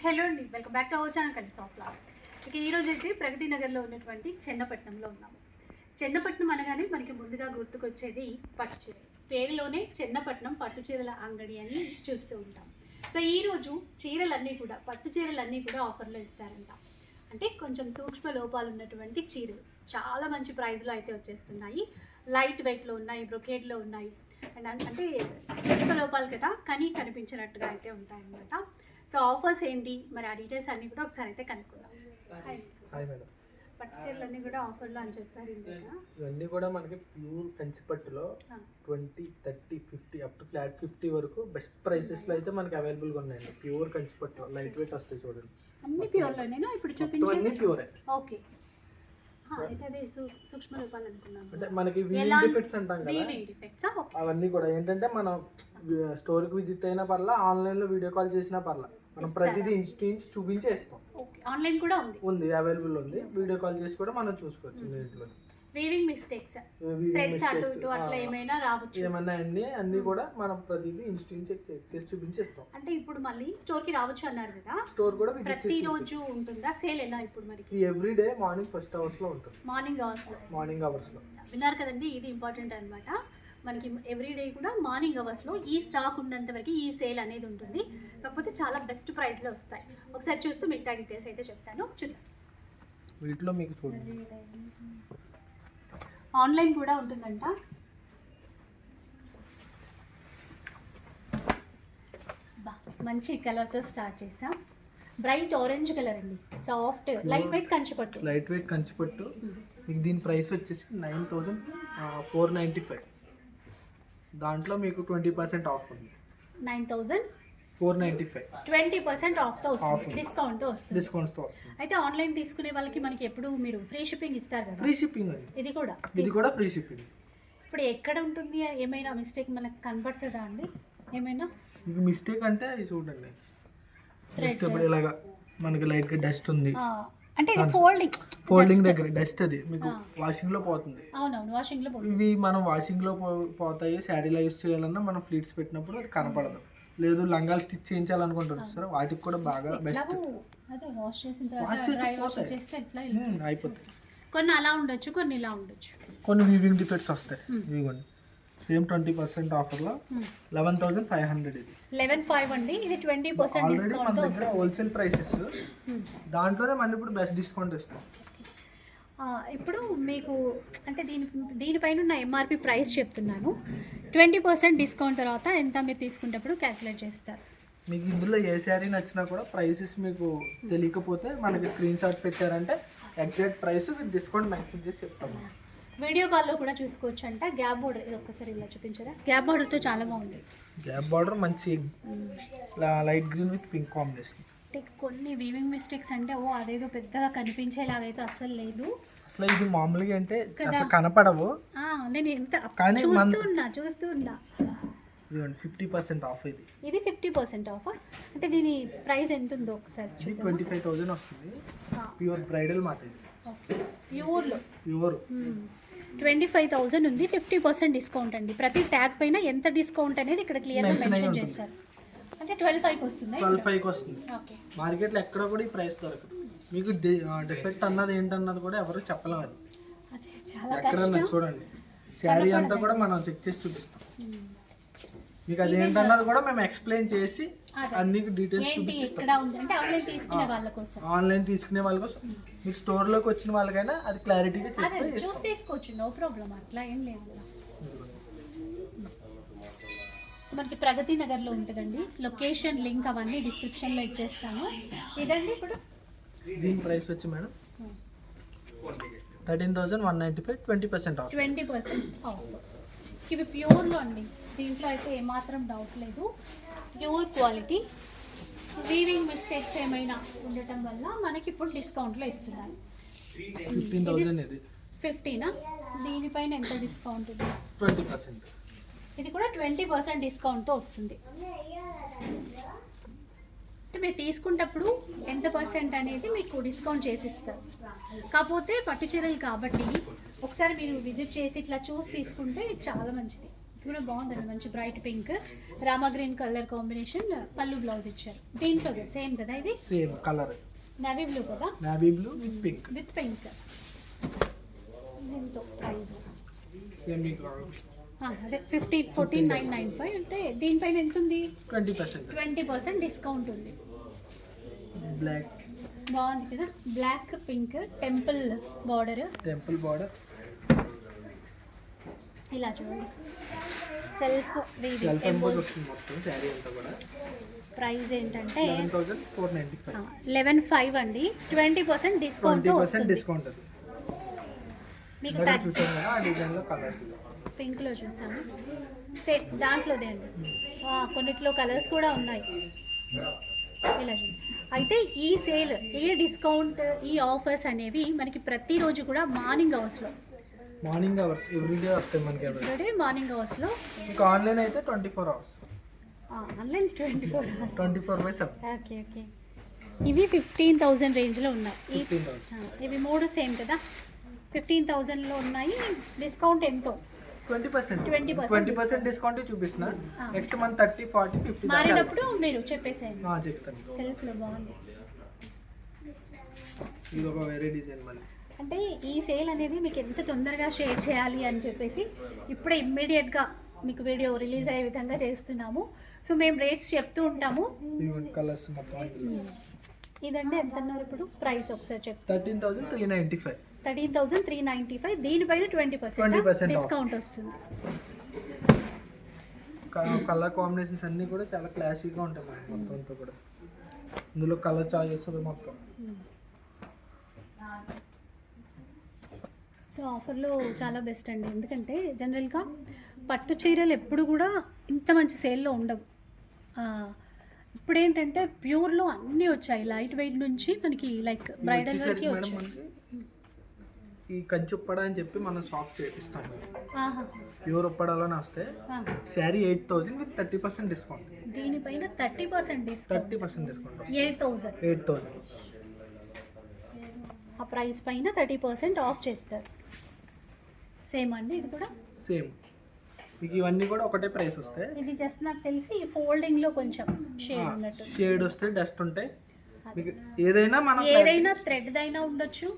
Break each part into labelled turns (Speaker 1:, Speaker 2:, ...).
Speaker 1: Hello అండి welcome back to our channel కండి soft లా. ఇక ఈరోజు అయితే ప్రగతి నగర్లో ఉన్నటువంటి చెన్నపట్నంలో ఉన్నాము. చెన్నపట్నం అనగానే మనకి ముందుగా గుర్తుకొచ్చేది పట్టు చీర. పేరులోనే చెన్నపట్నం పట్టు చీరల అంగడి అని చూస్తూ ఉంటాం. సో ఈరోజు చీరలన్నీ కూడా పట్టు చీరలన్నీ కూడా ఆఫర్లో ఇస్తారంట. అంటే కొంచెం సూక్ష్మ లోపాలు ఉన్నటువంటి చీరలు. చాలా మంచి ప్రైస్లో అయితే వచ్చేస్తున్నాయి. లైట్ వెయిట్లో ఉన్నాయి బ్రొకేడ్లో ఉన్నాయి. అండ్ అంటే సూక్ష్మ లోపాలు కదా కానీ కనిపించినట్టుగా అయితే ఉంటాయన్నమాట. సో ఆఫర్స్ ఏంటి? మరి ఆ డీటెయిల్స్ అన్నీ కూడా ఒకసారి అయితే కనుక్కుందాం. హాయ్.
Speaker 2: Hi madam.
Speaker 1: పట్టు చీరలన్నీ కూడా ఆఫర్లో అని చెప్పారు
Speaker 2: ఇవన్నీ కూడా మనకి ప్యూర్ కంచిపట్టులో
Speaker 1: ఆ.
Speaker 2: Twenty thirty fifty up to flat fifty వరకు బెస్ట్ ప్రైసెస్లో అయితే మనకి అవైలబుల్గా ఉన్నాయండి. ప్యూర్ కంచిపట్టులో లైట్ వెయిట్ వస్తాయి చూడండి.
Speaker 1: అన్ని ప్యూర్లోనేనా ఇప్పుడు
Speaker 2: అన్ని
Speaker 1: చూపించే
Speaker 2: ప్యూరే
Speaker 1: ఓకే.
Speaker 2: అంటే మనకి? వీవింగ్ డిఫెక్ట్స్ అంటాం కదా? అవన్నీ కూడా. ఏంటంటే మనం స్టోర్కి విజిట్ అయినా పర్లా ఆన్లైన్లో వీడియో కాల్ చేసినా పర్లా. మనం ప్రతిదీ ఇంచ్ టు ఇంచ్ చూపించే ఇస్తాం
Speaker 1: ఓకే ఆన్లైన్ కూడా ఉంది.
Speaker 2: ఉంది అవైలబుల్ ఉంది. వీడియో కాల్ చేసి కూడా మనం చూసుకోవచ్చు ఇంట్లో.
Speaker 1: వీవింగ్ మిస్టేక్స్ థ్రెడ్స్ అటు ఇటు అట్లా ఏమైనా రావచ్చు.
Speaker 2: ఏమన్నా అన్ని అన్ని కూడా మనం ప్రతిదీ ఇంచ్ చెక్ చేసి చూపించి ఇస్తాం
Speaker 1: అంటే ఇప్పుడు మళ్ళీ స్టోర్కి రావచ్చు అన్నారు కదా?
Speaker 2: స్టోర్ కూడా విజిట్ చేసి
Speaker 1: ప్రతిరోజు ఉంటుందా? సేల్ ఎలా ఇప్పుడు మరి?
Speaker 2: ఎవ్రీ డే మార్నింగ్ ఫస్ట్ అవర్స్లో ఉంటుంది.
Speaker 1: మార్నింగ్ అవర్స్
Speaker 2: మార్నింగ్ అవర్స్లో.
Speaker 1: విన్నారు కదండి ఇది ఇంపార్టెంట్ అన్నమాట. మనకి ఎవ్రీ డే కూడా మార్నింగ్ అవర్స్లో ఈ స్టాక్ ఉన్నంత వరకు ఈ సేల్ అనేది ఉంటుంది. కాకపోతే చాలా బెస్ట్ ప్రైస్లో వస్తాయి. ఒకసారి చూస్తూ మిగతా డీటెయిల్స్ అయితే చెప్తాను. చూద్దాం.
Speaker 2: వీటిలో మీకు చూడండి.
Speaker 1: ఆన్లైన్ కూడా ఉంటుందంట. బా మంచి కలర్తో స్టార్ట్ చేసాం బ్రైట్ ఆరెంజ్ కలర్ అండి. సాఫ్ట్ లైట్ వెయిట్ కంచిపట్టు.
Speaker 2: లైట్ వెయిట్ కంచిపట్టు. మీకు దీని ప్రైస్ వచ్చేసి nine thousand four ninety five దాంట్లో మీకు ట్వంటీ పర్సెంట్ ఆఫ్ ఉంది.
Speaker 1: Nine thousand
Speaker 2: four ninety five.
Speaker 1: Twenty percent ఆఫ్తో వస్తుంది. డిస్కౌంట్తో వస్తుంది.
Speaker 2: డిస్కౌంట్స్తో వస్తుంది.
Speaker 1: అయితే ఆన్లైన్ తీసుకునే వాళ్ళకి మనకి ఎప్పుడు మీరు ఫ్రీ షిప్పింగ్ ఇస్తారు కదా?
Speaker 2: ఫ్రీ షిప్పింగ్ అండి
Speaker 1: ఇది కూడా.
Speaker 2: ఇది కూడా ఫ్రీ షిప్పింగ్
Speaker 1: ఇప్పుడు ఎక్కడ ఉంటుంది? ఏమైనా మిస్టేక్ మనకు కనపడుతుందా అండి? ఏమైనా?
Speaker 2: మీకు మిస్టేక్ అంటే ఇది చూడండి. జస్ట్ ఇప్పుడు ఇలాగా మనకి లైట్గా డస్ట్ ఉంది.
Speaker 1: అంటే ఇది ఫోల్డింగ్
Speaker 2: ఫోల్డింగ్ దగ్గర డస్ట్ అది. మీకు వాషింగ్లో పోతుంది.
Speaker 1: అవునవును వాషింగ్లో పోతుంది.
Speaker 2: ఇవి మనం వాషింగ్లో పోతాయి. శారీలో యూస్ చేయాలన్నా మనం ఫ్లీట్స్ పెట్టినప్పుడు అది కనపడదు. లేదు లంగాలు స్టిచ్ చేయించాలనుకుంటారు సార్ వాటికి కూడా బాగా బెస్ట్
Speaker 1: అదే వాష్ చేసిన తర్వాత డ్రై వాష్. చేస్తే ఎట్లా
Speaker 2: అయిపోతాయి.
Speaker 1: కొన్ని అలా ఉండొచ్చు కొన్ని ఇలా ఉండొచ్చు.
Speaker 2: కొన్ని వీవింగ్ డిఫెక్ట్స్ వస్తాయి. ఇదిగోండి సేమ్ ట్వంటీ పర్సెంట్ ఆఫర్లో లెవెన్ థౌసండ్ ఫైవ్ హండ్రెడ్ ఇది.
Speaker 1: లెవెన్ ఫైవ్ అండి. ఇది ట్వంటీ పర్సెంట్
Speaker 2: ఆల్రెడీ మన దగ్గర హోల్సేల్ ప్రైసెస్. దాంట్లోనే మళ్ళీ ఇప్పుడు బెస్ట్ డిస్కౌంట్ ఇస్తాం
Speaker 1: ఇప్పుడు మీకు అంటే దీని దీనిపైన ఉన్న ఎంఆర్పి ప్రైస్ చెప్తున్నాను. ట్వంటీ పర్సెంట్ డిస్కౌంట్ తర్వాత ఎంత మీరు తీసుకునేటప్పుడు క్యాలిక్యులేట్ చేస్తారు?
Speaker 2: మీకు ఇందులో ఏ శారీ నచ్చినా కూడా ప్రైసెస్ మీకు తెలియకపోతే మనకి స్క్రీన్ షాట్ పెట్టారంటే exact price with discount mention చేసి చెప్తాము.
Speaker 1: వీడియో కాల్లో కూడా చూసుకోవచ్చు అంట గ్యాప్ బోర్డర్ ఇది ఒక్కసారి ఇలా చూపించారా? గ్యాప్ బోర్డర్తో చాలా బాగుంది.
Speaker 2: గ్యాప్ బార్డర్ మంచి light green with pink combination.
Speaker 1: అంటే కొన్ని వీవింగ్ మిస్టేక్స్ అంటే ఓ అదేదో పెద్దగా కనిపించేలాగైతే అస్సలు లేదు.
Speaker 2: అసలు ఇది మామూలుగా అంటే కనపడవు.
Speaker 1: ఆ, నేను ఎంత చూస్తూ ఉన్నా చూస్తూ ఉన్నా.
Speaker 2: ఫిఫ్టీ పర్సెంట్ ఆఫ్ ఇది.
Speaker 1: ఇది ఫిఫ్టీ పర్సెంట్ ఆఫ్? అంటే దీని ప్రైస్ ఎంత ఉందో ఒకసారి
Speaker 2: ట్వంటీ ఫైవ్ థౌజండ్ వస్తుంది. ప్యూర్ బ్రైడల్ మాట ఇది.
Speaker 1: ప్యూర్లో.
Speaker 2: ప్యూర్.
Speaker 1: ట్వంటీ ఫైవ్ థౌజండ్ ఉంది ఫిఫ్టీ పర్సెంట్ డిస్కౌంట్ అండి. ప్రతి ట్యాగ్ పైన ఎంత డిస్కౌంట్ అనేది ఇక్కడ క్లియర్గా మెన్షన్. చేశారు. అంటే ట్వెల్వ్ ఫైవ్కి వస్తుంది
Speaker 2: ట్వెల్వ్ ఫైవ్కి వస్తుంది.
Speaker 1: ఓకే.
Speaker 2: మార్కెట్లో ఎక్కడ కూడా ఈ ప్రైస్ దొరకదు. మీకు డిఫెక్ట్ అన్నది ఏంటన్నది కూడా ఎవరు చెప్పలేము అది.
Speaker 1: కష్టం.
Speaker 2: చూడండి. శారీ అంతా కూడా మనం చెక్ చేసి చూపిస్తాం. మీకు అది ఏంటన్నది కూడా మేము ఎక్స్ప్లెయిన్ చేసి. అన్ని డీటెయిల్స్
Speaker 1: అంటే ఆన్లైన్ తీసుకునే వాళ్ళ కోసం.
Speaker 2: ఆన్లైన్ తీసుకునే వాళ్ళ కోసం. మీకు స్టోర్లోకి వచ్చిన వాళ్ళకైనా అది క్లారిటీగా
Speaker 1: చూసి తీసుకోవచ్చు. నో ప్రాబ్లం అట్లా ఏం లేదు. సో మనకి ప్రగతి నగర్లో ఉంటుందండి. లొకేషన్ లింక్ అవన్నీ డిస్క్రిప్షన్లో ఇచ్చేస్తాను. ఇదండి ఇప్పుడు?
Speaker 2: దీని ప్రైస్ వచ్చి madam thirteen thousand one ninety five twenty percent
Speaker 1: twenty percent off. ఇవి ప్యూర్లో అండి. దీంట్లో అయితే ఏమాత్రం డౌట్ లేదు. ప్యూర్ క్వాలిటీ వీవింగ్ మిస్టేక్స్ ఏమైనా ఉండటం వల్ల మనకి ఇప్పుడు డిస్కౌంట్లో ఇస్తున్నారు.
Speaker 2: ఫిఫ్టీన్
Speaker 1: దీనిపైన ఎంత డిస్కౌంట్
Speaker 2: ట్వంటీ పర్సెంట్
Speaker 1: ఇది కూడా ట్వంటీ పర్సెంట్ డిస్కౌంట్తో వస్తుంది. అంటే మీరు తీసుకున్నప్పుడు ఎంత పర్సెంట్ అనేది మీకు డిస్కౌంట్ చేసి ఇస్తారు. కాకపోతే పట్టు చీరలు కాబట్టి ఒకసారి మీరు విజిట్ చేసి ఇట్లా చూసి తీసుకుంటే చాలా మంచిది. ఇది కూడా బాగుందండి. మంచి bright pink Rama green colour combination పళ్ళు బ్లౌజ్ ఇచ్చారు. దీంట్లో సేమ్ కదా ఇది?
Speaker 2: సేమ్ కలర్
Speaker 1: నవీ బ్లూ కదా?
Speaker 2: Navy blue with pink
Speaker 1: with pink దీంతో ప్రైస్ అదే fifty fourteen nine nine five అంటే దీనిపైన ఎంత ఉంది
Speaker 2: twenty percent
Speaker 1: twenty percent discount ఉంది.
Speaker 2: బ్లాక్
Speaker 1: బాగుంది కదా? Black pink temple border
Speaker 2: temple border
Speaker 1: ఇలా చూడండి. సెల్ఫ్
Speaker 2: సెల్ఫ్ ఎంబోజ్ వస్తుంది మొత్తం శారీ అంతా కూడా.
Speaker 1: ప్రైస్ ఏంటంటే
Speaker 2: లెవెన్ ఫైవ్
Speaker 1: అండి. ట్వంటీ పర్సెంట్ డిస్కౌంట్
Speaker 2: డిస్కౌంట్
Speaker 1: మీకు పింక్లో చూసాము. సేమ్ దాంట్లోదే అండి. ఆ, కొన్నిట్లో కలర్స్ కూడా ఉన్నాయి. ఇలా అయితే ఈ సేల్ ఈ డిస్కౌంట్ ఈ ఆఫర్స్ అనేవి మనకి ప్రతిరోజు కూడా మార్నింగ్ అవర్స్లో
Speaker 2: మార్నింగ్ అవర్స్ ఎవ్రీడే వస్తాయి మనకి
Speaker 1: ఇప్పుడే మార్నింగ్ అవర్స్లో?
Speaker 2: ఇంకా ఆన్లైన్ అయితే twenty four hours.
Speaker 1: Online twenty four hours.
Speaker 2: Twenty four by seven.
Speaker 1: Okay okay. ఇవి ఫిఫ్టీన్ థౌజండ్ రేంజ్లో ఉన్నాయి. ఇవి మూడు సేమ్ కదా? ఫిఫ్టీన్ థౌజండ్లో ఉన్నాయి. డిస్కౌంట్ ఎంతో?
Speaker 2: Twenty percent.
Speaker 1: 20%
Speaker 2: twenty percent discount. చూపిస్తున్నా. Next month thirty forty fifty
Speaker 1: మారినప్పుడు మీరు చెప్పేసేయండి.
Speaker 2: చెప్తాను.
Speaker 1: సెల్ఫ్లో బాగుంది.
Speaker 2: ఇది ఒక వేరే డిజైన్ మళ్ళీ.
Speaker 1: అంటే ఈ సేల్ అనేది మీకు ఎంత తొందరగా షేర్ చేయాలి అని చెప్పేసి ఇప్పుడే ఇమ్మీడియట్గా మీకు వీడియో రిలీజ్ అయ్యే విధంగా చేస్తున్నాము. సో మేము రేట్స్ చెప్తూ ఉంటాము. ఇదండి ఎంత అన్నారు ఇప్పుడు? ప్రైస్ ఒకసారి చెప్తాను
Speaker 2: thirteen thousand three ninety five.
Speaker 1: Thirteen thousand three ninety five. దీనిపైన ట్వంటీ
Speaker 2: 20%
Speaker 1: పర్సెంట్. డిస్కౌంట్ వస్తుంది.
Speaker 2: కలర్ కాంబినేషన్స్ అన్నీ కూడా చాలా క్లాసిక్గా ఉంటాయి మొత్తం అంతా కూడా. ఇందులో కలర్ చాయిస్ వస్తుంది మొత్తం.
Speaker 1: సో ఆఫర్లో చాలా బెస్ట్ అండి. ఎందుకంటే జనరల్గా పట్టు చీరలు ఎప్పుడు కూడా ఇంత మంచి సేల్లో ఉండవు. ఆ, ఇప్పుడు ఏంటంటే ప్యూర్లో అన్నీ వచ్చాయి. లైట్ వెయిట్ నుంచి మనకి లైక్ బ్రైడల్ వరకు వచ్చాయి.
Speaker 2: ఈ కంచి ఉప్పడ అని చెప్పి మనం సాఫ్ట్ చేపిస్తాం ప్యూర్ ఉప్పడలోనే వస్తే. Sari eight thousand with thirty percent discount.
Speaker 1: దీనిపైన thirty percent discount.
Speaker 2: Thirty percent discount
Speaker 1: eight thousand.
Speaker 2: Eight thousand
Speaker 1: ఆ ప్రైస్ పైన థర్టీ పర్సెంట్ ఆఫ్ చేస్తారు. సేమ్ అండి ఇది కూడా?
Speaker 2: సేమ్ మీకు ఇవన్నీ కూడా ఒకటే ప్రైస్ వస్తాయి.
Speaker 1: ఇది జస్ట్ నాకు తెలిసి ఈ ఫోల్డింగ్లో కొంచెం షేడ్ ఉన్నట్టు.
Speaker 2: షేడ్ వస్తే డస్ట్ ఉంటాయి. మీకు ఏదైనా మనం
Speaker 1: ఏదైనా థ్రెడ్ అయినా ఉండొచ్చు.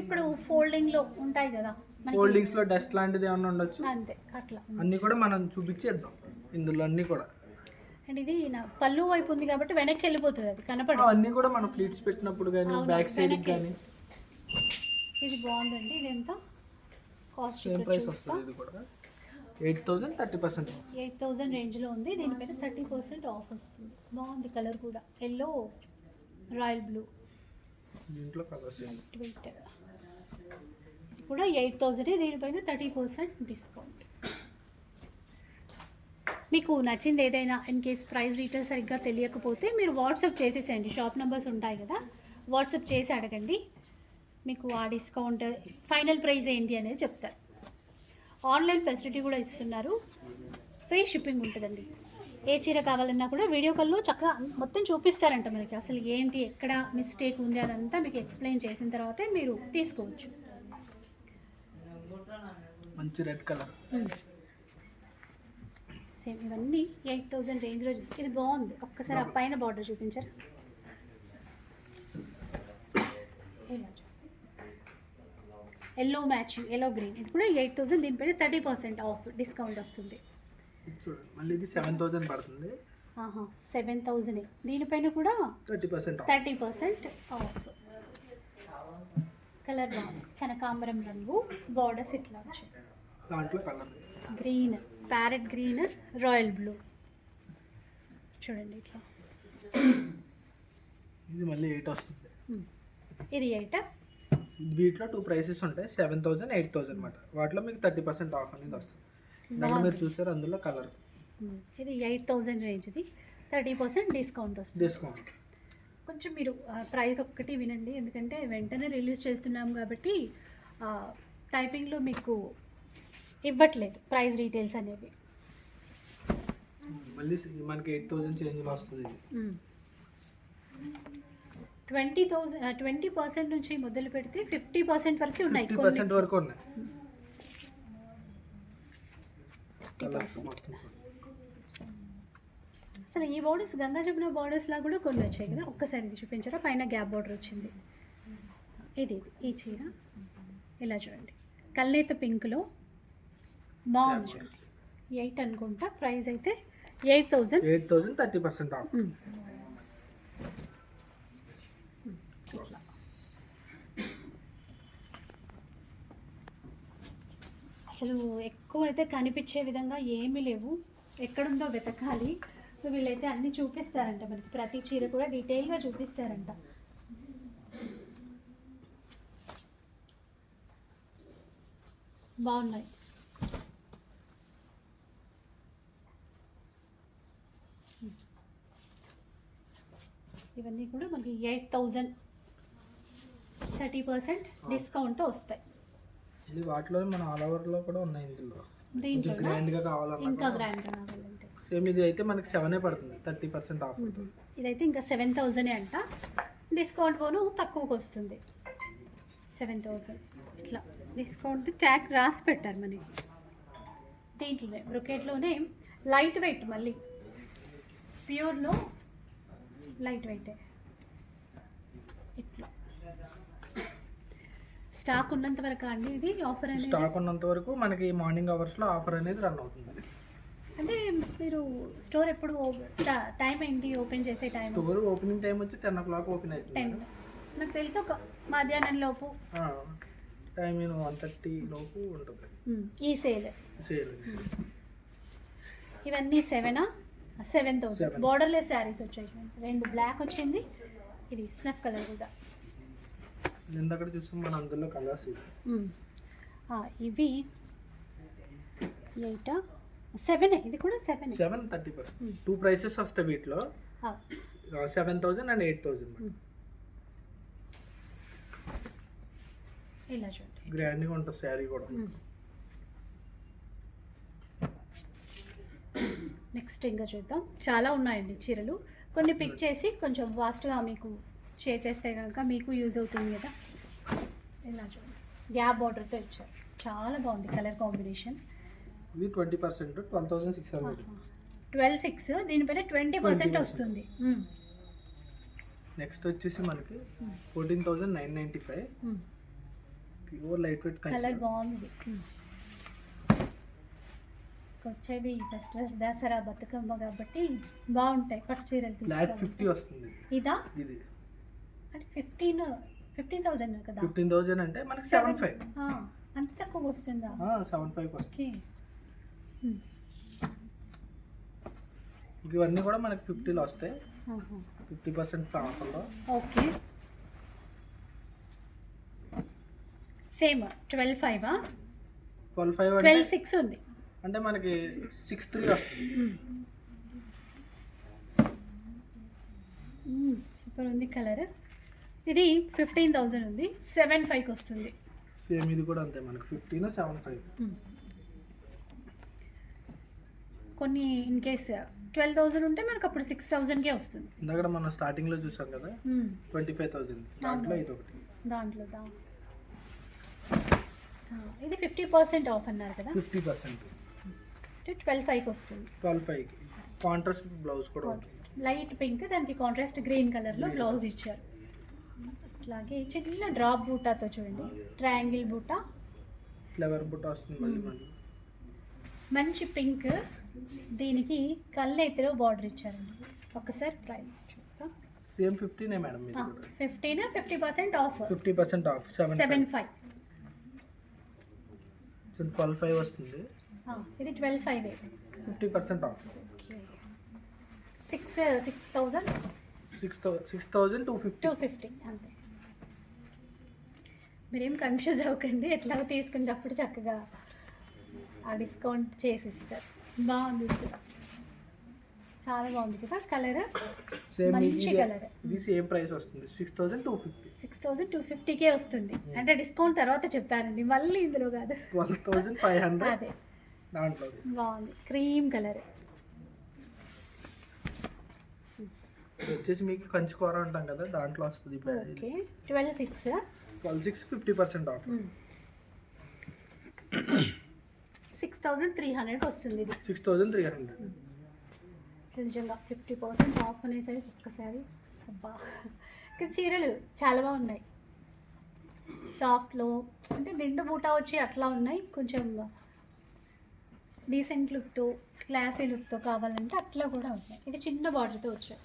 Speaker 1: ఇప్పుడు ఫోల్డింగ్లో ఉంటాయి కదా మనకి
Speaker 2: హోల్డింగ్స్లో డస్ట్ లాంటిది ఏమన్నా ఉండొచ్చు?
Speaker 1: అంతే అట్లా
Speaker 2: అన్ని కూడా మనం చూపించేద్దాం. ఇందులో అన్ని కూడా.
Speaker 1: అండ్ ఇది నా పళ్ళు వైపు ఉంది కాబట్టి వెనక్కి వెళ్ళిపోతుంది అది కనపడదు.
Speaker 2: అన్ని కూడా మనం ప్లీట్స్ పెట్టినప్పుడు కానీ బ్యాక్ సైడ్. కానీ
Speaker 1: ఇది బాగుందండి ఇది ఎంత కాస్ట్
Speaker 2: సేమ్ ప్రైస్ వస్తుంది ఇది కూడా. Eight thousand thirty percent
Speaker 1: eight thousand రేంజ్లో ఉంది. థర్టీ పర్సెంట్ ఆఫ్ వస్తుంది. బాగుంది కలర్ కూడా. ఎల్లో రాయల్ బ్లూ
Speaker 2: దీంట్లో కలర్స్
Speaker 1: వెయిట్ కూడా ఎయిట్ థౌజండ్ దీనిపైన థర్టీ పర్సెంట్ డిస్కౌంట్ మీకు నచ్చింది ఏదైనా ఇన్ కేస్ ప్రైస్ డీటెయిల్స్ సరిగ్గా తెలియకపోతే మీరు వాట్సాప్ చేసేసేయండి. షాప్ నెంబర్స్ ఉంటాయి కదా. వాట్సాప్ చేసి అడగండి. మీకు ఆ డిస్కౌంట్ ఫైనల్ ప్రైస్ ఏంటి అనేది చెప్తారు. ఆన్లైన్ ఫెసిలిటీ కూడా ఇస్తున్నారు. ఫ్రీ షిప్పింగ్ ఉంటుందండి. ఏ చీర కావాలన్నా కూడా వీడియో కాల్లో చక్కగా మొత్తం చూపిస్తారంట మనకి. అసలు ఏంటి ఎక్కడ మిస్టేక్ ఉంది అదంతా మీకు ఎక్స్ప్లెయిన్ చేసిన తర్వాతే మీరు తీసుకోవచ్చు.
Speaker 2: మంచి రెడ్ కలర్
Speaker 1: సేమ్ ఇవన్నీ ఎయిట్ థౌజండ్ రేంజ్లో చూసి ఇది బాగుంది. ఒక్కసారి ఆ పైన బార్డర్ చూపించారు? Yellow match yellow green. ఇది కూడా ఎయిట్ థౌజండ్ దీనిపైన థర్టీ పర్సెంట్ ఆఫ్ డిస్కౌంట్ వస్తుంది.
Speaker 2: మళ్ళీ ఇది సెవెన్ థౌసండ్ పడుతుంది.
Speaker 1: ఆహా సెవెన్ థౌజండ్ దీనిపైన కూడా
Speaker 2: thirty percent
Speaker 1: thirty percent off. Colour బాగుంది కనకాంబరం రంగు బార్డర్స్ ఇట్లా వచ్చాయి
Speaker 2: దాంట్లో colour.
Speaker 1: Green parrot green royal blue. చూడండి ఇట్లా.
Speaker 2: ఇది మళ్ళీ ఎయిట్ వస్తుంది.
Speaker 1: ఇది ఎయిట్?
Speaker 2: వీటిలో టూ ప్రైసెస్ ఉంటాయి. సెవెన్ థౌసండ్ ఎయిట్ థౌసండ్ అనమాట వాటిలో మీకు థర్టీ పర్సెంట్ ఆఫ్ అనేది వస్తుంది. ఇందాక మీరు చూసారు అందులో కలర్
Speaker 1: ఇది ఎయిట్ థౌజండ్ రేంజ్ది థర్టీ పర్సెంట్ డిస్కౌంట్ వస్తుంది.
Speaker 2: డిస్కౌంట్
Speaker 1: కొంచెం మీరు ప్రైస్ ఒక్కటి వినండి. ఎందుకంటే వెంటనే రిలీజ్ చేస్తున్నాం కాబట్టి టైపింగ్లో మీకు ఇవ్వట్లేదు ప్రైస్ డీటెయిల్స్ అనేవి.
Speaker 2: మళ్ళీ మనకి ఎయిట్ థౌసండ్ చేంజ్లో వస్తుంది ఇది.
Speaker 1: ట్వంటీ థౌజండ్ ట్వంటీ పర్సెంట్ నుంచి మొదలు పెడితే ఫిఫ్టీ పర్సెంట్ వరకు ఉన్నాయి
Speaker 2: పర్సెంట్ వరకు ఉన్నాయి.
Speaker 1: అసలు ఈ బార్డర్స్ గంగా జమున బార్డర్స్ లా కూడా కొన్ని వచ్చాయి కదా ఒక్కసారి ఇది చూపించారా? పైన గ్యాప్ బార్డర్ వచ్చింది. ఇది ఇది, ఈ చీర. ఇలా చూడండి. కల్నేత పింక్లో బాగుంది ఎయిట్ అనుకుంటా ప్రైస్ అయితే eight thousand
Speaker 2: eight thousand thirty percent off
Speaker 1: ఇట్లా అసలు ఎక్కువ అయితే కనిపించే విధంగా ఏమీ లేవు. ఎక్కడుందో వెతకాలి. సో వీళ్ళైతే అన్నీ చూపిస్తారంట మనకి. ప్రతి చీర కూడా డీటెయిల్గా చూపిస్తారంట. బాగున్నాయి. ఇవన్నీ కూడా మనకి ఎయిట్ థౌజండ్ థర్టీ పర్సెంట్ డిస్కౌంట్తో వస్తాయి.
Speaker 2: ఇది వాటిలో మన ఆల్ ఓవర్లో కూడా ఉన్నాయి ఇందులో.
Speaker 1: దీంట్లో
Speaker 2: గ్రాండ్గా
Speaker 1: ఇంకా
Speaker 2: కావాలన్నా
Speaker 1: కావాలంటే.
Speaker 2: సేమ్ ఇది అయితే మనకి సెవెనే పడుతుంది థర్టీ పర్సెంట్ ఆఫ్
Speaker 1: ఇదైతే ఇంకా సెవెన్ థౌజండే అంట. డిస్కౌంట్ పోను తక్కువకి వస్తుంది. సెవెన్ థౌజండ్ ఇట్లా డిస్కౌంట్ ట్యాగ్ రాసి పెట్టారు మనకి దీంట్లోనే బ్రొకెట్లోనే లైట్ వెయిట్ మళ్ళీ ప్యూర్లో లైట్ వెయిటే ఇట్లా స్టాక్ ఉన్నంత వరకు అండి ఇది ఆఫర్ అనేది?
Speaker 2: స్టాక్ ఉన్నంత వరకు మనకి మార్నింగ్ అవర్స్లో ఆఫర్ అనేది రన్ అవుతుంది
Speaker 1: అంటే మీరు స్టోర్ ఎప్పుడు టైం ఏంటి ఓపెన్ చేసే టైం
Speaker 2: స్టోర్ ఓపెనింగ్ టైం వచ్చి ten o'clock open
Speaker 1: ten.
Speaker 2: అవుతుంది
Speaker 1: నాకు తెలిసి ఒక మధ్యాహ్నం లోపు.
Speaker 2: టైం వన్ థర్టీ లోపు ఉంటుంది.
Speaker 1: ఈ సేల్.
Speaker 2: సేల్.
Speaker 1: ఇవన్నీ సెవెనా సెవెన్ థౌసండ్. బార్డర్లెస్ శారీస్ వచ్చాయి. రెండు బ్లాక్ వచ్చింది. ఇది స్నఫ్ కలర్ కూడా.
Speaker 2: ఇందాక చూసాం మన అందులో కలర్స్
Speaker 1: ఇవి ఎయిటా? సెవెన్ ఇది కూడా seven.
Speaker 2: Seven thirty percent two prices వస్తాయి వీటిలో seven thousand and eight thousand
Speaker 1: ఇలా చూడండి.
Speaker 2: గ్రాండ్గా ఉంటుంది శారీ కూడా.
Speaker 1: నెక్స్ట్ ఇంకా చూద్దాం. చాలా ఉన్నాయండి చీరలు. కొన్ని పిక్ చేసి కొంచెం ఫాస్ట్గా మీకు షేర్ చేస్తే కనుక మీకు యూజ్ అవుతుంది కదా. ఇలా చూడండి. గ్యాప్ బార్డర్తో ఇచ్చారు. చాలా బాగుంది కలర్ కాంబినేషన్.
Speaker 2: ఇది twenty percent twelve thousand six hundred.
Speaker 1: Twelve six దీనిపైన ట్వంటీ పర్సెంట్ వస్తుంది.
Speaker 2: నెక్స్ట్ వచ్చేసి మనకి fourteen thousand nine ninety five. Pure light weight
Speaker 1: colour బాగుంది. వచ్చేవి ఫస్ట్ దసరా బతుకమ్మ కాబట్టి బాగుంటాయి. పట్టు చీరలు
Speaker 2: ఫ్లాట్. ఫిఫ్టీ వస్తుంది.
Speaker 1: ఇదా?
Speaker 2: ఇది.
Speaker 1: అంటే ఫిఫ్టీన్ ఫిఫ్టీన్ థౌసండ్ కదా?
Speaker 2: ఫిఫ్టీన్ థౌసండ్ అంటే మనకి సెవెన్ ఫైవ్
Speaker 1: అంత తక్కువ వస్తుందా
Speaker 2: సెవెన్ ఫైవ్ వస్తుంది
Speaker 1: ఓకే
Speaker 2: ఇవన్నీ కూడా మనకి ఫిఫ్టీలో వస్తాయి. ఫిఫ్టీ పర్సెంట్ ఆఫర్లో
Speaker 1: okay same twelve five
Speaker 2: twelve five
Speaker 1: twelve six ఉంది.
Speaker 2: అంటే మనకి సిక్స్ త్రీ వస్తుంది.
Speaker 1: సూపర్ ఉంది కలర్ ఇది ఫిఫ్టీన్ థౌజండ్ ఉంది. సెవెన్ ఫైవ్కి వస్తుంది.
Speaker 2: సేమ్ ఇది కూడా అంతే మనకి. Fifteen seven five.
Speaker 1: కొన్ని ఇన్ కేస్ ట్వెల్వ్ థౌజండ్ ఉంటే మనకు అప్పుడు సిక్స్ థౌజండ్కే వస్తుంది.
Speaker 2: ఇందాక మనం స్టార్టింగ్లో చూసాం కదా. ట్వంటీ ఫైవ్ థౌసండ్ దాంట్లో ఇది ఒకటి
Speaker 1: దాంట్లో ఇది ఫిఫ్టీ పర్సెంట్ ఆఫ్ అన్నారు కదా?
Speaker 2: ఫిఫ్టీ పర్సెంట్
Speaker 1: అంటే ట్వెల్వ్ ఫైవ్కి వస్తుంది.
Speaker 2: ట్వెల్వ్ ఫైవ్కి కాంట్రాస్ట్ బ్లౌజ్ కూడా
Speaker 1: లైట్ పింక్ దానికి కాంట్రాస్ట్ గ్రీన్ కలర్లో. బ్లౌజ్ ఇచ్చారు. అట్లాగే చిన్న డ్రాప్ బూటాతో చూడండి. ట్రయాంగిల్ బూటా.
Speaker 2: ఫ్లేవర్ బుట్ట వస్తుంది
Speaker 1: మంచి పింక్. దీనికి కళ్ళెత్తిలో బార్డర్ ఇచ్చారండి. ఒకసారి ప్రైస్ చూద్దాం.
Speaker 2: Same ఫిఫ్టీనే madam
Speaker 1: fifteen? Fifty percent off.
Speaker 2: Fifty percent off. Seven
Speaker 1: five.
Speaker 2: Twelve five వస్తుంది.
Speaker 1: ఇది twelve five
Speaker 2: fifty percent off.
Speaker 1: Six six thousand.
Speaker 2: Six thou six thousand two fifty.
Speaker 1: Two fifty అంతే. మీరేం confuse అవ్వకండి. ఎట్లా తీసుకునేటప్పుడు చక్కగా ఆ డిస్కౌంట్ చేసి ఇస్తారు బాగుంది. చాలా బాగుంది కదా కలర్ మంచి colour.
Speaker 2: ఇది సేమ్ ప్రైస్ వస్తుంది. Six thousand two fifty
Speaker 1: six thousand two fifty K వస్తుంది. అంటే డిస్కౌంట్ తర్వాత చెప్పారండి మళ్ళీ ఇందులో కాదు.
Speaker 2: ట్వెల్వ్ థౌజండ్ ఫైవ్ హండ్రెడ్
Speaker 1: అదే.
Speaker 2: దాంట్లో
Speaker 1: బాగుంది. క్రీమ్ కలర్
Speaker 2: వచ్చేసి మీకు కంచుకూర అంటాం కదా దాంట్లో వస్తుంది
Speaker 1: okay. Twelve six
Speaker 2: twelve six fifty percent off
Speaker 1: six thousand three హండ్రెడ్కి వస్తుంది ఇది.
Speaker 2: సిక్స్ థౌజండ్ త్రీ హండ్రెడ్
Speaker 1: నిజంగా ఫిఫ్టీ పర్సెంట్ ఆఫ్ అనేసరికి ఒక్కసారి. అబ్బా. ఇక్కడ చీరలు చాలా బాగున్నాయి. సాఫ్ట్లో అంటే నిండు బూటా వచ్చి అట్లా ఉన్నాయి. కొంచెం డీసెంట్ లుక్తో క్లాసీ లుక్తో కావాలంటే అట్లా కూడా ఉన్నాయి. ఇది చిన్న బార్డర్తో వచ్చాయి.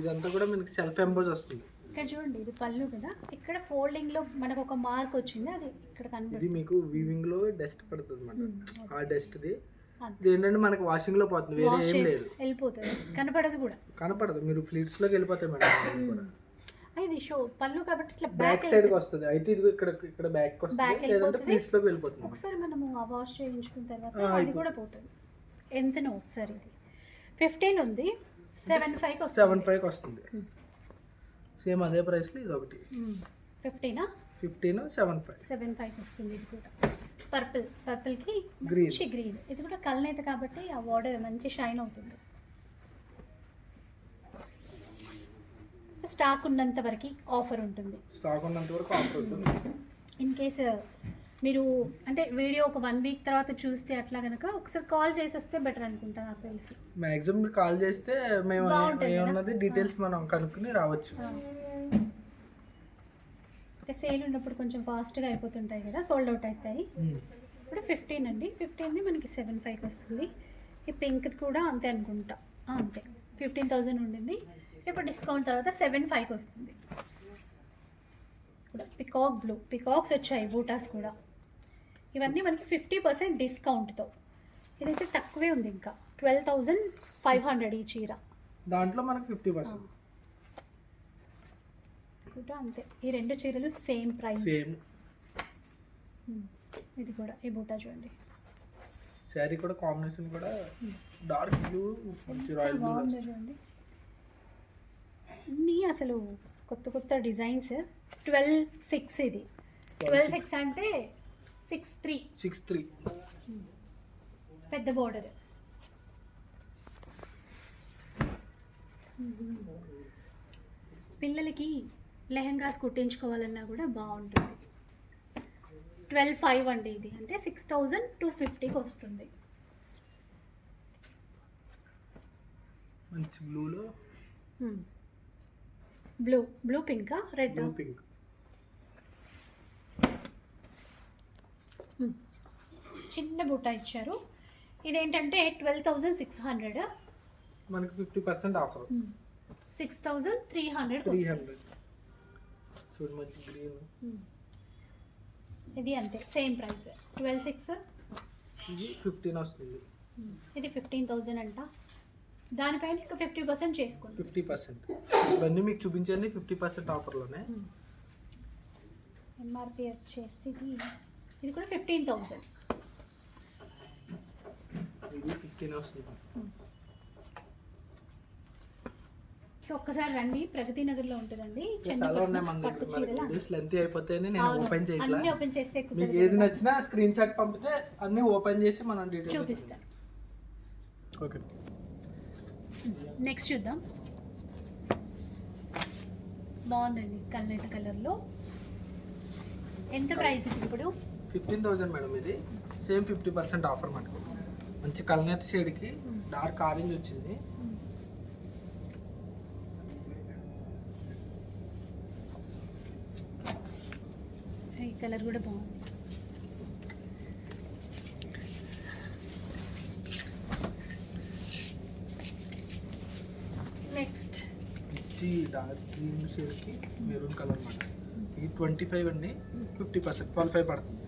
Speaker 2: ఇదంతా కూడా మనకి సెల్ఫ్ ఎంబోజ్ వస్తుంది.
Speaker 1: ఇక్కడ చూడండి ఇది పళ్ళు కదా. ఇక్కడ ఫోల్డింగ్లో మనకు ఒక మార్క్ వచ్చింది అది ఇక్కడ
Speaker 2: ఇది
Speaker 1: కనబడుతుంది
Speaker 2: మీకు వీవింగ్లో డస్ట్ పడుతుంది అనమాట
Speaker 1: ఉమ్,
Speaker 2: ఆ డస్ట్ ది. ఇది ఏంటంటే మనకి వాషింగ్లో పోతుంది వేరే
Speaker 1: వాష్
Speaker 2: ఏం
Speaker 1: చేసి
Speaker 2: లేదు.
Speaker 1: వెళ్ళిపోతుంది. కనపడదు కూడా.
Speaker 2: కనపడదు మీరు ఫ్లీట్స్లోకి వెళ్ళిపోతాయి మేడం.
Speaker 1: ఆ, ఇది షో పళ్ళు కాబట్టి ఇట్లా
Speaker 2: బ్యాక్
Speaker 1: బ్యాక్
Speaker 2: సైడ్కి వస్తుంది. అయితే ఇది ఇక్కడ ఇక్కడ బ్యాక్
Speaker 1: Back
Speaker 2: వస్తుంది. లేదంటే
Speaker 1: వెళ్ళిపోతుంది.
Speaker 2: ఫ్లీట్స్లోకి వెళ్ళిపోతుంది.
Speaker 1: ఒకసారి మనము ఆ వాష్ చేయించుకున్న తర్వాత
Speaker 2: ఆ,
Speaker 1: అది
Speaker 2: అయిపోతుంది.
Speaker 1: కూడా పోతుంది ఎంతనో ఒకసారి ఇది. ఫిఫ్టీన్ ఉంది. సెవెన్ ఫైవ్కి
Speaker 2: సెవెన్
Speaker 1: వస్తుంది.
Speaker 2: ఫైవ్కి వస్తుంది. సేమ్ అదే ప్రైస్లో ఇది ఒకటి
Speaker 1: ఫిఫ్టీనా?
Speaker 2: Fifteen seven five.
Speaker 1: Seven five వస్తుంది ఇది కూడా. పర్పుల్ పర్పుల్కి. మంచి గ్రీన్ ఇది కూడా కలనేత కాబట్టి ఆ వాటర్ మంచి షైన్ అవుతుంది. స్టాక్ ఉన్నంత వరకు ఆఫర్ ఉంటుంది.
Speaker 2: స్టాక్ ఉన్నంత వరకు ఆఫర్ ఉంటుంది.
Speaker 1: ఇన్ కేస్ మీరు అంటే వీడియో ఒక వన్ వీక్ తర్వాత చూస్తే అట్లా కనుక ఒకసారి కాల్ చేసి వస్తే బెటర్ అనుకుంటా నాకు తెలిసి.
Speaker 2: మాక్సిమం మీరు కాల్ చేస్తే మేము? ఏమన్నది డీటెయిల్స్ మనం కనుక్కుని రావచ్చు.
Speaker 1: అంటే సేల్ ఉన్నప్పుడు కొంచెం ఫాస్ట్గా అయిపోతుంటాయి కదా సోల్డ్ అవుట్ అవుతాయి ఇప్పుడు ఫిఫ్టీన్ అండి. ఫిఫ్టీన్ది మనకి సెవెన్ ఫైవ్కి వస్తుంది. ఈ పింక్ కూడా అంతే అనుకుంటా. ఆ, అంతే. ఫిఫ్టీన్ థౌజండ్ ఉండింది. ఇప్పుడు డిస్కౌంట్ తర్వాత సెవెన్ ఫైవ్కి వస్తుంది. కూడా పికాక్ బ్లూ పికాక్స్ వచ్చాయి బూటాస్ కూడా. ఇవన్నీ మనకి ఫిఫ్టీ పర్సెంట్ డిస్కౌంట్తో. ఇదైతే తక్కువే ఉంది ఇంకా. ట్వెల్వ్ థౌజండ్ ఫైవ్ హండ్రెడ్ ఈ చీర.
Speaker 2: దాంట్లో మనకి ఫిఫ్టీ పర్సెంట్.
Speaker 1: కూడా అంతే. ఈ రెండు చీరలు సేమ్ ప్రైస్.
Speaker 2: సేమ్.
Speaker 1: ఇది కూడా ఈ బూటా చూడండి.
Speaker 2: శారీ కూడా కాంబినేషన్ కూడా డార్క్ బ్లూ మంచి రాయల్ బ్లూ
Speaker 1: చూడండి. అన్నీ అసలు కొత్త కొత్త డిజైన్స్. ట్వెల్వ్ సిక్స్ ఇది. ట్వెల్వ్ సిక్స్ అంటే సిక్స్ త్రీ.
Speaker 2: Six three.
Speaker 1: పెద్ద బోర్డర్ పిల్లలకి లెహంగాస్ కుట్టించుకోవాలన్నా కూడా బాగుంటుంది. ట్వెల్వ్ ఫైవ్ అండి ఇది. అంటే సిక్స్ థౌజండ్ టూ ఫిఫ్టీకి వస్తుంది.
Speaker 2: మంచి బ్లూలో
Speaker 1: బ్లూ బ్లూ పింకా రెడ్
Speaker 2: పింక్
Speaker 1: చిన్న బుట్ట ఇచ్చారు. ఇదేంటంటే ట్వెల్వ్ థౌజండ్ సిక్స్ హండ్రెడ్.
Speaker 2: మనకి fifty percent offer.
Speaker 1: Six thousand three hundred
Speaker 2: three hundred చూడు మంచి గ్రీన్.
Speaker 1: ఇది అంతే సేమ్ ప్రైస్. Twelve six.
Speaker 2: ఇది ఫిఫ్టీన్ వస్తుంది.
Speaker 1: ఇది ఫిఫ్టీన్ థౌజండ్ అంట. దానిపైన ఇంకా ఫిఫ్టీ పర్సెంట్ చేసుకోండి.
Speaker 2: Fifty percent. ఇవన్నీ మీకు చూపించండి ఫిఫ్టీ పర్సెంట్ ఆఫర్లోనే.
Speaker 1: ఎంఆర్పి వచ్చేసి ఇది కూడా ఫిఫ్టీన్
Speaker 2: వస్తుంది.
Speaker 1: సో ఒక్కసారి రండి ప్రగతి ఉంటుందండి.
Speaker 2: ఉన్నాయి మన
Speaker 1: చెన్నపట్నం పట్టు చీరలు.
Speaker 2: ఓపెన్
Speaker 1: అన్నీ ఓపెన్ చేస్తే
Speaker 2: మీకు ఏది. నచ్చినా స్క్రీన్ షాట్ పంపితే అన్ని ఓపెన్ చేసి మనం
Speaker 1: చూపిస్తాను.
Speaker 2: ఓకే
Speaker 1: నెక్స్ట్ చూద్దాం. బాగుందండి. కల్లెట్ కలర్లో. ఎంత ప్రైస్ ఇప్పుడు?
Speaker 2: ఫిఫ్టీన్ థౌజండ్ మేడం ఇది. సేమ్ ఫిఫ్టీ పర్సెంట్ ఆఫర్ మనకు. మంచి కల్నేత షేడ్కి డార్క్ ఆరెంజ్ వచ్చింది.
Speaker 1: ఈ కలర్ కూడా బాగుంది. నెక్స్ట్.
Speaker 2: మంచి డార్క్ గ్రీన్ షేడ్కి మెరూన్ కలర్ అన్నమాట ఇది ట్వంటీ ఫైవ్ అండి. ఫిఫ్టీ పర్సెంట్ ట్వెల్వ్ ఫైవ్ పడుతుంది.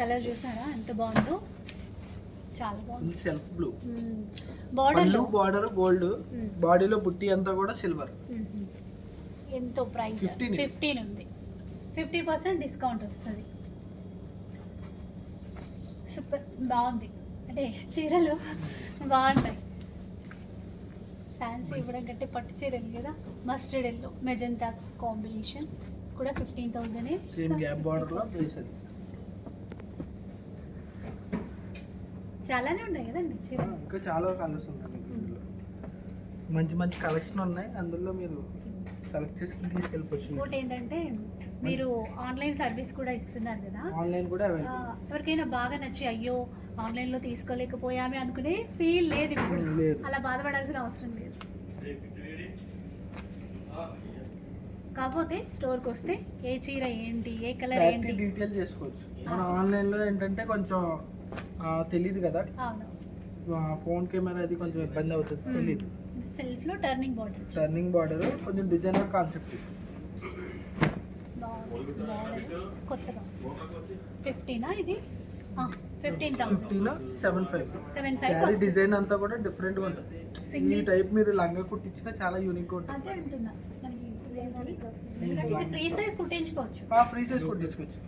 Speaker 1: కలర్ చూసారా? ఎంత బాగుందో. చాలా బాగుంది.
Speaker 2: Self blue.
Speaker 1: బార్డర్లో
Speaker 2: పళ్ళు బార్డర్ గోల్డ్. బాడీలో బుట్టి అంతా కూడా సిల్వర్
Speaker 1: ఎంతో ప్రైస్
Speaker 2: 15 ఇది.
Speaker 1: ఫిఫ్టీన్ ఉంది. ఫిఫ్టీ పర్సెంట్ డిస్కౌంట్ వస్తుంది. సూపర్ బాగుంది. అంటే చీరలు బాగుంటాయి. ఫ్యాన్సీ ఇవ్వడం కంటే పట్టు చీరలు కదా? మస్టర్డ్ ఎల్లో మెజంతా కాంబినేషన్ కూడా ఫిఫ్టీన్ థౌజండ్
Speaker 2: సేమ్ గ్యాప్ బార్డర్లో ప్రైస్ అది
Speaker 1: చాలానే ఉన్నాయి కదండి
Speaker 2: ఇంకా చాలా కలర్స్ ఉన్నాయి మంచి మంచి కలెక్షన్ ఉన్నాయి. అందులో మీరు సెలెక్ట్ చేసుకుని తీసుకెళ్ళిపోవచ్చు.
Speaker 1: ఇంకోటి ఏంటంటే మీరు ఆన్లైన్ సర్వీస్ కూడా ఇస్తున్నారు కదా.
Speaker 2: ఆన్లైన్ కూడా
Speaker 1: ఎవరికైనా బాగా నచ్చి అయ్యో ఆన్లైన్లో తీసుకోలేకపోయామే అనుకునే ఫీల్ లేదు ఇప్పుడు.
Speaker 2: లేదు.
Speaker 1: అలా బాధపడాల్సిన అవసరం లేదు. కాకపోతే స్టోర్కి వస్తే ఏ చీర ఏంటి ఏ కలర్ ఏంటి?
Speaker 2: డీటెయిల్ చేసుకోవచ్చు. మన ఆన్లైన్లో ఏంటంటే కొంచెం తెలియదు కదా? ఫోన్ కెమెరా అది కొంచెం ఇబ్బంది అవుతుంది తెలియదు
Speaker 1: సెల్ఫ్లో టర్నింగ్ బాటిల్.
Speaker 2: టర్నింగ్ బార్డర్ కొంచెం డిజైనర్ కాన్సెప్ట్
Speaker 1: కొత్తగా. ఫిఫ్టీనా ఇది?
Speaker 2: డిజైన్ అంతా కూడా డిఫరెంట్గా ఉంటుంది. ఈ టైప్ మీరు లంగా కుట్టించినా చాలా యూనిక్ ఉంటుంది.
Speaker 1: ఫ్రీ సైజ్ కుట్టించుకోవచ్చు.
Speaker 2: ఫ్రీ సైజ్ కుట్టించుకోవచ్చు.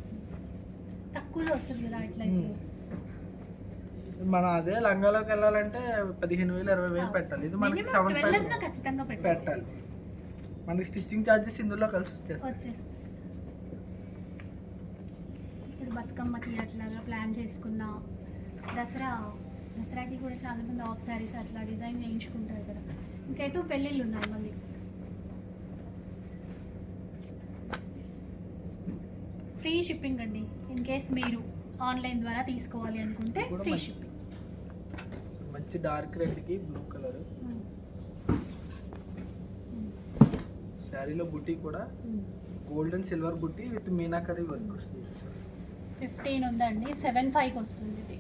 Speaker 1: తక్కువలో వస్తుంది కదా.
Speaker 2: మన అదే లంగాలోకి వెళ్ళాలంటే పదిహేను వేలు ఇరవై వేలు పెట్టాలి. ఇది మనకి సెవెన్
Speaker 1: 12
Speaker 2: ఫైవ్
Speaker 1: అన్నా ఖచ్చితంగా పెట్టాలి.
Speaker 2: మనకి స్టిచ్చింగ్ ఛార్జెస్ ఇందులో కలిసి వచ్చేస్తాయి.
Speaker 1: ఇప్పుడు బతుకమ్మకి అట్లాగా ప్లాన్ చేసుకున్న. దసరా దసరాకి కూడా చాలా మంది ఆఫ్ శారీస్ అట్లా డిజైన్ చేయించుకుంటారు కదా. ఇంకెటు పెళ్ళిళ్ళు ఉన్నాయి మళ్ళీ? ఫ్రీ షిప్పింగ్ అండి. ఇన్ కేస్ మీరు ఆన్లైన్ ద్వారా తీసుకోవాలి అనుకుంటే ఫ్రీ షిప్పింగ్.
Speaker 2: వచ్చి డార్క్ రెడ్కి బ్లూ కలర్. శారీలో బుట్టి కూడా గోల్డ్ అండ్ సిల్వర్ బుట్టి విత్ మీనాకరీ వర్క్ వస్తుంది
Speaker 1: ఫిఫ్టీన్ ఉందండి సెవెన్ ఫైవ్కి వస్తుంది ఇది.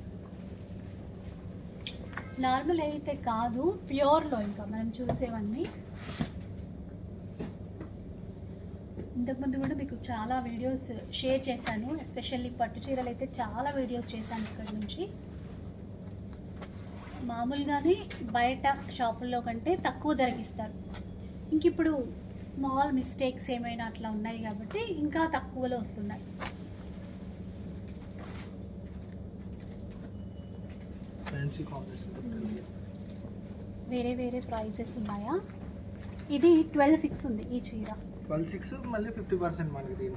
Speaker 1: నార్మల్ అయితే కాదు ప్యూర్లో ఇంకా మనం చూసేవన్నీ. ఇంతకుముందు కూడా మీకు చాలా వీడియోస్ షేర్ చేశాను ఎస్పెషల్లీ పట్టు చీరలు అయితే చాలా వీడియోస్ చేశాను ఇక్కడ నుంచి. మామూలుగానే బయట షాపుల్లో కంటే తక్కువ ధరకి ఇస్తారు. ఇంక ఇప్పుడు స్మాల్ మిస్టేక్స్ ఏమైనా అట్లా ఉన్నాయి కాబట్టి ఇంకా తక్కువలో వస్తున్నాయి. వేరే వేరే ప్రైసెస్ ఉన్నాయా? ఇది ట్వెల్వ్ సిక్స్ ఉంది ఈ చీర.
Speaker 2: ట్వెల్వ్ సిక్స్ మళ్ళీ ఫిఫ్టీ పర్సెంట్ మనకి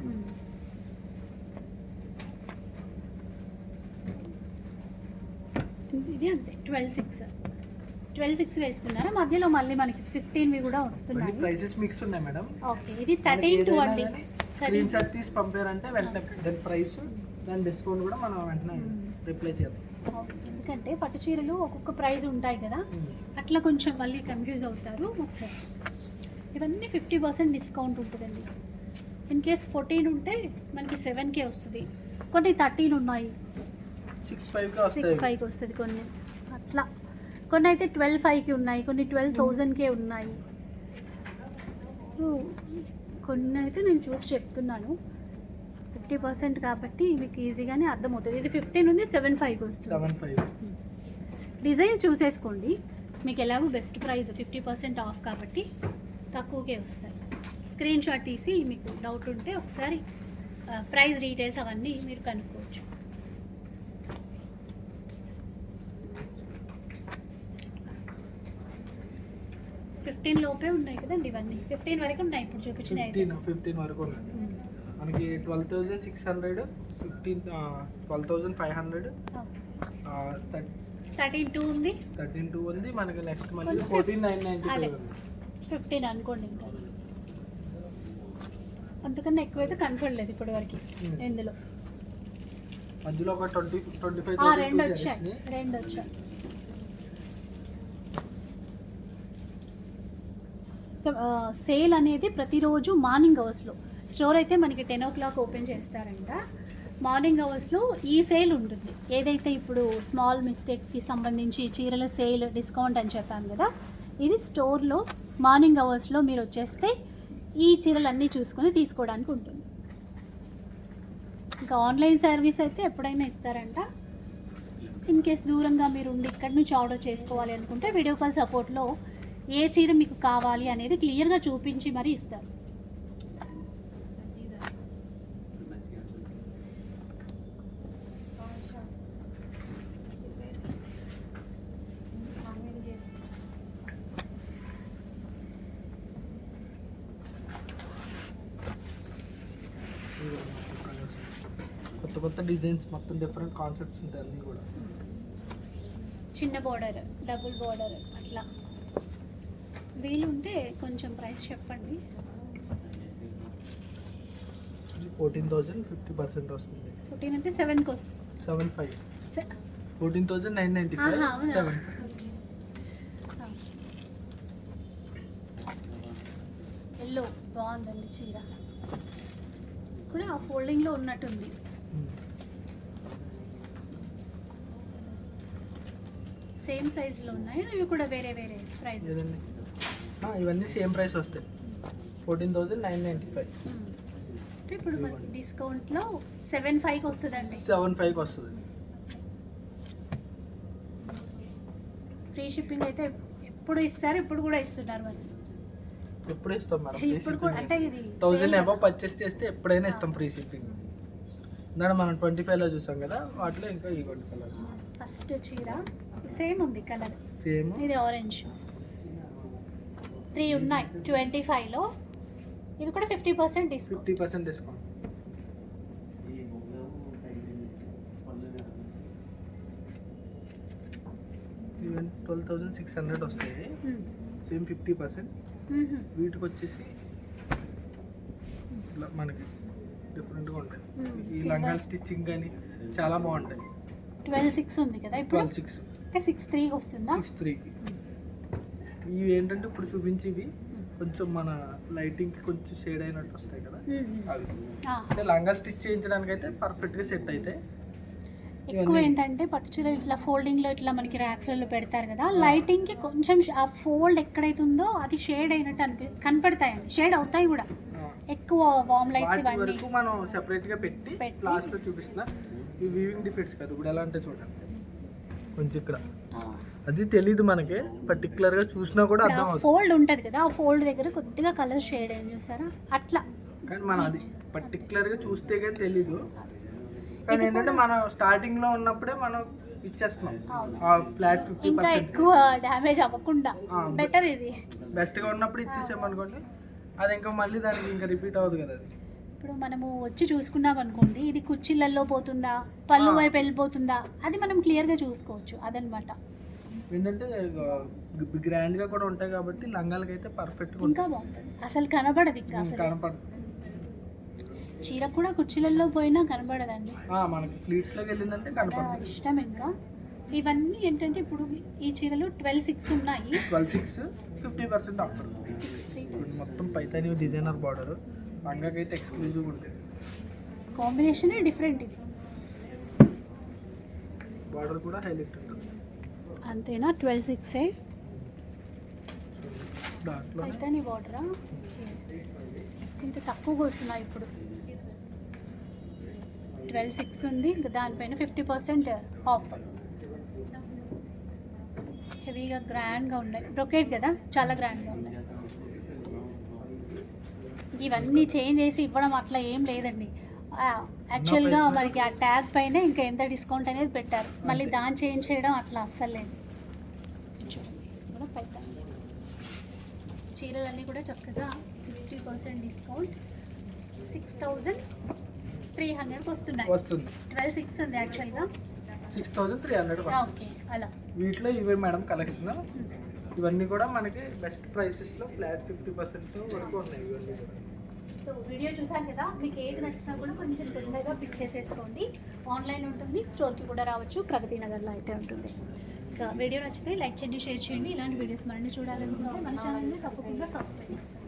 Speaker 1: ఇది అంతే. ట్వెల్వ్ సిక్స్ ట్వెల్వ్ సిక్స్ వేసుకున్నారా? మధ్యలో మళ్ళీ మనకి ఫిఫ్టీన్వి కూడా వస్తున్నాయి.
Speaker 2: ప్రైసెస్ మిక్స్ ఉన్నాయి మేడం.
Speaker 1: ఓకే ఇది థర్టీన్ టూ అండి
Speaker 2: స్క్రీన్ షాట్ తీసి పంపారంటే వెంటనే దాని ప్రైస్ దాని డిస్కౌంట్ కూడా మనం వెంటనే రిప్లై చేద్దాం.
Speaker 1: ఓకే. ఎందుకంటే పట్టు చీరలు ఒక్కొక్క ప్రైస్ ఉంటాయి కదా. అట్లా కొంచెం మళ్ళీ కన్ఫ్యూజ్ అవుతారు. ఒకసారి. ఇవన్నీ ఫిఫ్టీ పర్సెంట్ డిస్కౌంట్ ఉంటుందండి. ఇన్ కేస్ ఫోర్టీన్ ఉంటే మనకి సెవెన్కే వస్తుంది. కొన్ని థర్టీన్ ఉన్నాయి.
Speaker 2: సిక్స్ ఫైవ్కి
Speaker 1: వస్తుంది కొన్ని. అట్లా. కొన్ని అయితే ట్వెల్వ్ ఫైవ్కి ఉన్నాయి కొన్ని ట్వెల్వ్ థౌజండ్కే ఉన్నాయి. ఓ, కొన్ని అయితే నేను చూసి చెప్తున్నాను. ఫిఫ్టీ పర్సెంట్ కాబట్టి మీకు ఈజీగానే అర్థమవుతుంది. ఇది ఫిఫ్టీన్ ఉంది సెవెన్ ఫైవ్కి వస్తుంది.
Speaker 2: ఫైవ్
Speaker 1: డిజైన్స్ చూసేసుకోండి. మీకు ఎలాగో best price fifty percent off కాబట్టి తక్కువకే వస్తాయి. స్క్రీన్ షాట్ తీసి మీకు డౌట్ ఉంటే ఒకసారి ప్రైస్ డీటెయిల్స్ అవన్నీ మీరు కనుక్కోవచ్చు. ఫిఫ్టీన్ లోపే ఉన్నాయి కదండి ఇవన్నీ. ఫిఫ్టీన్ వరకు ఉన్నాయి ఇప్పుడు చూపించిన
Speaker 2: ఫిఫ్టీన్ ఫిఫ్టీన్ వరకు ఉన్నాయి. మనకి twelve thousand six hundred fifteen twelve thousand five hundred
Speaker 1: thirteen two ఉంది.
Speaker 2: థర్టీన్ టూ ఉంది. మనకి నెక్స్ట్ మళ్ళీ ఫోర్టీన్ నైన్ నైన్టీ
Speaker 1: ఫిఫ్టీన్ అనుకోండి ఇంకా. అంతకన్నా ఎక్కువైతే కనపడలేదు ఇప్పటి వరకు. ఇందులో.
Speaker 2: మధ్యలో ఒక ట్వంటీ ట్వంటీ ఫైవ్
Speaker 1: రెండు వచ్చాయి. రెండు వచ్చాయి. సేల్ అనేది ప్రతిరోజు మార్నింగ్ అవర్స్లో. స్టోర్ అయితే మనకి టెన్ ఓ క్లాక్ ఓపెన్ చేస్తారంట. మార్నింగ్ అవర్స్లో ఈ సేల్ ఉంటుంది. ఏదైతే ఇప్పుడు స్మాల్ మిస్టేక్స్కి సంబంధించి చీరల సేల్ డిస్కౌంట్ అని చెప్పాను కదా ఇది స్టోర్లో మార్నింగ్ అవర్స్లో మీరు వచ్చేస్తే ఈ చీరలన్నీ చూసుకొని తీసుకోవడానికి ఉంటుంది. ఇంకా ఆన్లైన్ సర్వీస్ అయితే ఎప్పుడైనా ఇస్తారంట. ఇన్ కేస్ దూరంగా మీరు ఉండి ఇక్కడి నుంచి ఆర్డర్ చేసుకోవాలి అనుకుంటే వీడియో కాల్ సపోర్ట్లో ఏ చీర మీకు కావాలి అనేది క్లియర్గా చూపించి మరీ ఇస్తారు.
Speaker 2: కొత్త కొత్త డిజైన్స్ మొత్తం డిఫరెంట్ కాన్సెప్ట్స్ ఉంటాయి అన్నీ కూడా.
Speaker 1: చిన్న బోర్డర్ డబుల్ బోర్డర్ అట్లా. వీలుంటే కొంచెం ప్రైస్ చెప్పండి.
Speaker 2: ఫోర్టీన్ థౌజండ్ ఫిఫ్టీ పర్సెంట్ వస్తుంది.
Speaker 1: ఫోర్టీన్ అంటే సెవెన్కి వస్తుంది.
Speaker 2: Seven five. Fourteen thousand nine ninety five? Seven
Speaker 1: yellow బాగుందండి చీర. కూడా ఆ ఫోల్డింగ్లో ఉన్నట్టుంది. సేమ్ ప్రైస్లో ఉన్నాయా? ఇవి కూడా వేరే వేరే ప్రైజెస్
Speaker 2: ఇవన్నీ సేమ్ ప్రైస్ వస్తాయి. Fourteen thousand nine ninety five
Speaker 1: అంటే ఇప్పుడు మనకి డిస్కౌంట్లో సెవెన్ ఫైవ్కి వస్తుందండి.
Speaker 2: సెవెన్ ఫైవ్కి వస్తుంది.
Speaker 1: ఫ్రీ షిప్పింగ్ అయితే ఎప్పుడు ఇస్తారు ఇప్పుడు కూడా ఇస్తున్నారు మరి?
Speaker 2: ఎప్పుడు ఇస్తాం మేడం
Speaker 1: ఇప్పుడు కూడా అంటే ఇది
Speaker 2: థౌజండ్ అబౌవ్ పర్చేస్ చేస్తే ఎప్పుడైనా ఇస్తాం ఫ్రీ షిప్పింగ్. దాన్ని మనం ట్వంటీ ఫైవ్లో చూసాం కదా వాటిలో ఇంకా ఇవ్వండి కలర్స్
Speaker 1: ఫస్ట్ చీర సేమ్ ఉంది కలర్
Speaker 2: సేమ్
Speaker 1: ఇది ఆరెంజ్ త్రీ ఉన్నాయి. ట్వంటీ ఫైవ్లో ఇవి కూడా fifty percent discount.
Speaker 2: Fifty percent discount. Twelve thousand six hundred వస్తాయి. Same fifty percent. వీటికి వచ్చేసి ఇట్లా మనకి డిఫరెంట్గా ఉంటాయి. ఈ. లంగాల స్టిచ్చింగ్ కానీ చాలా బాగుంటాయి.
Speaker 1: ట్వెల్వ్ సిక్స్ ఉంది కదా ఇప్పుడు?
Speaker 2: Twelve six.
Speaker 1: సిక్స్ త్రీకి వస్తుందా?
Speaker 2: సిక్స్ త్రీకి. ఇవి ఏంటంటే ఇప్పుడు చూపించేవి కొంచెం మన లైటింగ్కి కొంచెం షేడ్ అయినట్టు వస్తాయి కదా. అవి. అంటే లంగా స్టిచ్ చేయించడానికి అయితే పర్ఫెక్ట్గా సెట్ అవుతాయి
Speaker 1: ఎక్కువ ఏంటంటే పట్టు చీర ఇట్లా ఫోల్డింగ్లో ఇట్లా మనకి ర్యాక్స్లలో పెడతారు కదా లైటింగ్కి కొంచెం ఆ ఫోల్డ్ ఎక్కడైతే ఉందో అది షేడ్ అయినట్టు అనిపి కనపడతాయండి. షేడ్ అవుతాయి కూడా. ఎక్కువ వామ్ లైట్స్ ఇవన్నీ.
Speaker 2: మనం సెపరేట్గా పెట్టి
Speaker 1: పెట్టి.
Speaker 2: లాస్ట్లో చూపిస్తున్నా ఈ వీవింగ్ డిఫెక్ట్స్ కదా ఇప్పుడు ఎలా అంటే చూడండి. కొంచెం ఇక్కడ. అది తెలీదు మనకి పర్టికులర్గా చూసినా కూడా అర్థం అవుతుంది.
Speaker 1: ఫోల్డ్ ఉంటుంది కదా ఆ ఫోల్డ్ దగ్గర కొద్దిగా కలర్ షేడ్ అయింది చూసారా? అట్లా.
Speaker 2: కానీ మనం అది పర్టికులర్గా చూస్తే కానీ తెలీదు. కానీ ఏంటంటే మనం స్టార్టింగ్లో ఉన్నప్పుడే మనం ఇచ్చేస్తున్నాం. ఆ ఫ్లాట్ ఫిఫ్టీ
Speaker 1: ఇంకా ఎక్కువ డ్యామేజ్ అవ్వకుండా. బెటర్ ఇది.
Speaker 2: బెస్ట్గా ఉన్నప్పుడు ఇచ్చేసామనుకోండి అది ఇంకా మళ్ళీ దానికి ఇంకా రిపీట్ అవ్వదు కదా అది.
Speaker 1: ఇప్పుడు మనము వచ్చి చూసుకున్నాం అనుకోండి ఇది కుర్చీలలో పోతుందా పళ్ళు. వైపు వెళ్ళిపోతుందా అది మనం క్లియర్గా చూసుకోవచ్చు అదనమాట.
Speaker 2: ఏంటంటే గ్రాండ్గా కూడా ఉంటాయి కాబట్టి లంగాలకి అయితే పర్ఫెక్ట్
Speaker 1: ఇంకా బాగుంటుంది. అసలు కనబడదు ఇంకా
Speaker 2: కనపడదు.
Speaker 1: చీర కూడా కుర్చీలలో పోయినా కనబడదండి.
Speaker 2: మనకి ఫ్లీట్స్లోకి వెళ్ళిందంటే
Speaker 1: నా
Speaker 2: కనపడుతుంది
Speaker 1: ఇష్టం ఇంకా. ఇవన్నీ ఏంటంటే ఇప్పుడు ఈ చీరలు ట్వెల్వ్ సిక్స్ ఉన్నాయి.
Speaker 2: Twelve six fifty percent offer. మొత్తం పైతాని డిజైనర్ బార్డర్. లంగాకి అయితే ఎక్స్క్లూజివ్ ఉంటుంది.
Speaker 1: కాంబినేషన్ డిఫరెంట్ ఇది.
Speaker 2: బార్డర్ కూడా హైలైట్.
Speaker 1: అంతేనా? ట్వెల్వ్ సిక్సే? అయితే నీ బార్డరా ఇంత తక్కువగా వస్తున్నాయి ఇప్పుడు. ట్వెల్వ్ సిక్స్ ఉంది ఇంకా దానిపైన ఫిఫ్టీ పర్సెంట్ ఆఫ్. హెవీగా గ్రాండ్గా ఉన్నాయి. బ్రొకేట్ కదా? చాలా గ్రాండ్గా ఉన్నాయి. ఇవన్నీ చేంజ్ చేసి ఇవ్వడం అట్లా ఏం లేదండి. యాక్చువల్గా మనకి ఆ ట్యాగ్ పైన ఇంకా ఎంత డిస్కౌంట్ అనేది పెట్టారు. మళ్ళీ దాన్ని చేంజ్ చేయడం అట్లా అస్సలు లేదు. చీరలన్నీ కూడా చక్కగా fifty percent discount six thousand three హండ్రెడ్కి వస్తున్నాయి.
Speaker 2: వస్తుంది.
Speaker 1: ట్వెల్వ్ సిక్స్ ఉంది యాక్చువల్గా
Speaker 2: six thousand three hundred
Speaker 1: okay అలా.
Speaker 2: వీటిలో ఇవే మేడం కలెక్షన్ ఇవన్నీ కూడా మనకి బెస్ట్ ప్రైసెస్లో ఫ్లాట్ ఫిఫ్టీ పర్సెంట్ వరకు ఉన్నాయి ఇవన్నీ.
Speaker 1: సో వీడియో చూసాను కదా మీకు ఏది నచ్చినా కూడా కొంచెం తొందరగా పిక్ చేసేసుకోండి. ఆన్లైన్ ఉంటుంది స్టోర్కి కూడా రావచ్చు ప్రగతి నగర్లో అయితే ఉంటుంది. ఇంకా వీడియో నచ్చితే లైక్ చేయండి షేర్ చేయండి. ఇలాంటి వీడియోస్ మరిన్ని చూడాలనుకుంటే మన ఛానల్ని తప్పకుండా సబ్స్క్రైబ్ చేసుకోండి.